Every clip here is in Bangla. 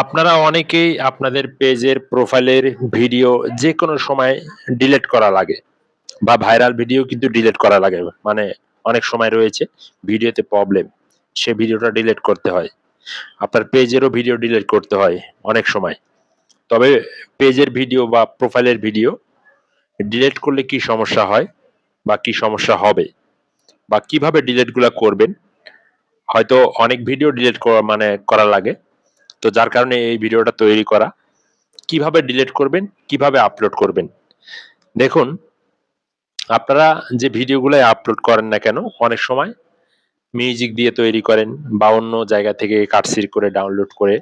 আপনারা অনেকেই আপনাদের পেজের প্রোফাইলের ভিডিও যে কোনো সময় ডিলেট করা লাগে বা ভাইরাল ভিডিও কিন্তু ডিলেট করা লাগে। মানে অনেক সময় রয়েছে ভিডিওতে প্রবলেম, সে ভিডিওটা ডিলেট করতে হয়। আপনার পেজেরও ভিডিও ডিলিট করতে হয় অনেক সময়। তবে পেজের ভিডিও বা প্রোফাইলের ভিডিও ডিলিট করলে কি সমস্যা হয় বা কি সমস্যা হবে বা কীভাবে ডিলিটগুলো করবেন? হয়তো অনেক ভিডিও ডিলিট মানে করা লাগে। তো যার কারণে এই ভিডিওটা তৈরি করা। কীভাবে ডিলিট করবেন, কীভাবে আপলোড করবেন? দেখুন, আপনারা যে ভিডিওগুলো আপলোড করেন না কেন, অনেক সময় মিউজিক দিয়ে তৈরি করেন বা অন্য জায়গা থেকে কাটসির করে ডাউনলোড করে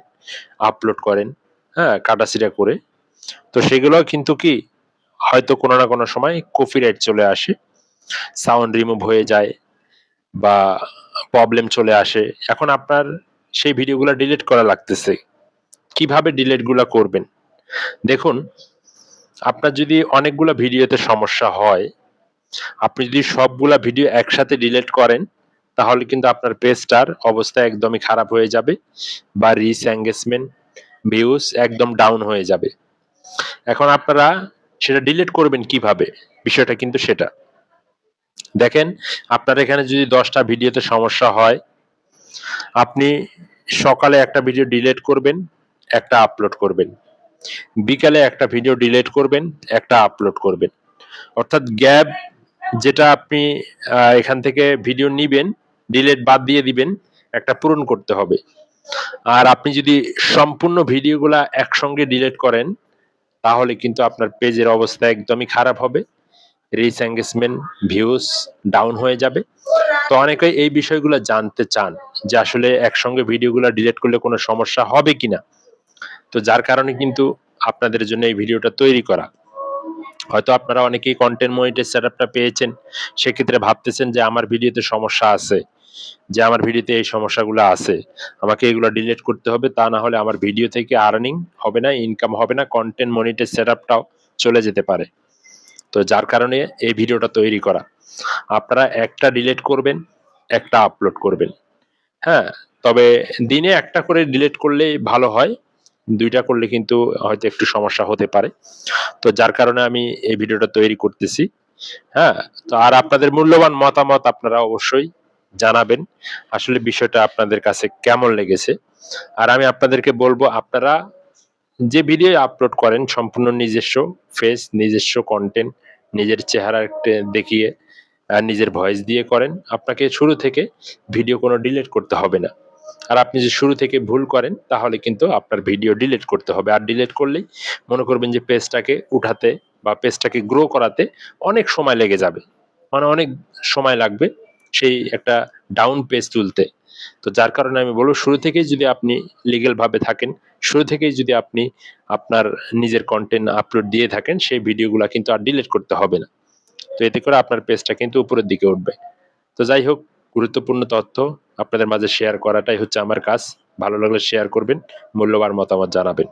আপলোড করেন হ্যাঁ কাটাছিরা করে। তো সেগুলো কিন্তু কি, হয়তো কোনো না কোনো সময় কপিরাইট চলে আসে সাউন্ড রিমুভ হয়ে যায় বা প্রবলেম চলে আসে। এখন আপনার সেই ভিডিওগুলো ডিলিট করা লাগতেছে। কীভাবে ডিলিটগুলো করবেন? দেখুন, আপনার যদি অনেকগুলো ভিডিওতে সমস্যা হয়, আপনি যদি সবগুলা ভিডিও একসাথে ডিলিট করেন, তাহলে কিন্তু আপনার পেজটার অবস্থা একদমই খারাপ হয়ে যাবে বা রিচ এঙ্গেজমেন্ট ভিউজ একদম ডাউন হয়ে যাবে। এখন আপনারা সেটা ডিলিট করবেন কীভাবে? বিষয়টা কিন্তু সেটা। দেখেন, আপনার এখানে যদি দশটা ভিডিওতে সমস্যা হয় আপনি সকালে একটা ভিডিও ডিলেট করবেন, একটা আপলোড করবেন। বিকালে একটা ভিডিও ডিলেট করবেন, একটা আপলোড করবেন। অর্থাৎ গ্যাপ যেটা আপনি এখান থেকে ভিডিও নিবেন ডিলেট বাদ দিয়ে দিবেন, একটা পূরণ করতে হবে। আর আপনি যদি সম্পূর্ণ ভিডিওগুলা একসঙ্গে ডিলেট করেন, তাহলে কিন্তু আপনার পেজের অবস্থা একদমই খারাপ হবে। রিচ এঙ্গেজমেন্ট ভিউজ ডাউন হয়ে যাবে। তো অনেকে এই বিষয়গুলো জানতে চান যে আসলে একসঙ্গে ভিডিওগুলো ডিলিট করলে কোনো সমস্যা হবে কিনা। তো যার কারণে কিন্তু আপনাদের জন্য এই ভিডিওটা তৈরি করা। হয়তো আপনারা অনেকেই কন্টেন্ট মনিটর সেটআপটা পেয়েছেন, সেক্ষেত্রে ভাবতেছেন যে আমার ভিডিওতে সমস্যা আছে, যে আমার ভিডিওতে এই সমস্যাগুলো আছে, আমাকে এগুলো ডিলিট করতে হবে, তা না হলে আমার ভিডিও থেকে আর্নিং হবে না ইনকাম হবে না কন্টেন্ট মনিটর সেটআপটাও চলে যেতে পারে। তো যার কারণে এই ভিডিওটা তৈরি করা। আপনারা একটা ডিলেট করবেন, একটা আপলোড করবেন। হ্যাঁ তবে দিনে একটা করে ডিলেট করলেই ভালো হয়, দুইটা করলে কিন্তু হয়তো একটু সমস্যা হতে পারে। তো যার কারণে আমি এই ভিডিওটা তৈরি করতেছি। হ্যাঁ তো আর আপনাদের মূল্যবান মতামত আপনারা অবশ্যই জানাবেন। আসলে বিষয়টা আপনাদের কাছে কেমন লেগেছে? আর আমি আপনাদেরকে বলব, আপনারা যে ভিডিও আপলোড করেন, সম্পূর্ণ নিজস্ব ফেস নিজস্ব কন্টেন্ট নিজের চেহারা দেখিয়ে নিজের ভয়েস দিয়ে করেন, আপনাকে শুরু থেকে ভিডিও কোনো ডিলিট করতে হবে না। আর আপনি যদি শুরু থেকে ভুল করেন, তাহলে কিন্তু আপনার ভিডিও ডিলিট করতে হবে। আর ডিলিট করলেই মনে করবেন যে পেজটাকে উঠাতে বা পেজটাকে গ্রো করাতে অনেক সময় লেগে যাবে। মানে অনেক সময় লাগবে সেই একটা ডাউন পেজ তুলতে। তো যার কারণে আমি বলব, শুরু থেকেই যদি আপনি লিগেল ভাবে থাকেন, শুরু থেকেই যদি আপনি আপনার নিজের কন্টেন্ট আপলোড দিয়ে থাকেন, সেই ভিডিওগুলো কিন্তু আর ডিলিট করতে হবে না। তো এতে করে আপনার পেজটা কিন্তু উপরের দিকে উঠবে। তো যাই হোক, গুরুত্বপূর্ণ তথ্য আপনাদের মাঝে শেয়ার করাটাই হচ্ছে আমার কাজ। ভালো লাগলে শেয়ার করবেন, মূল্যবান মতামত জানাবেন।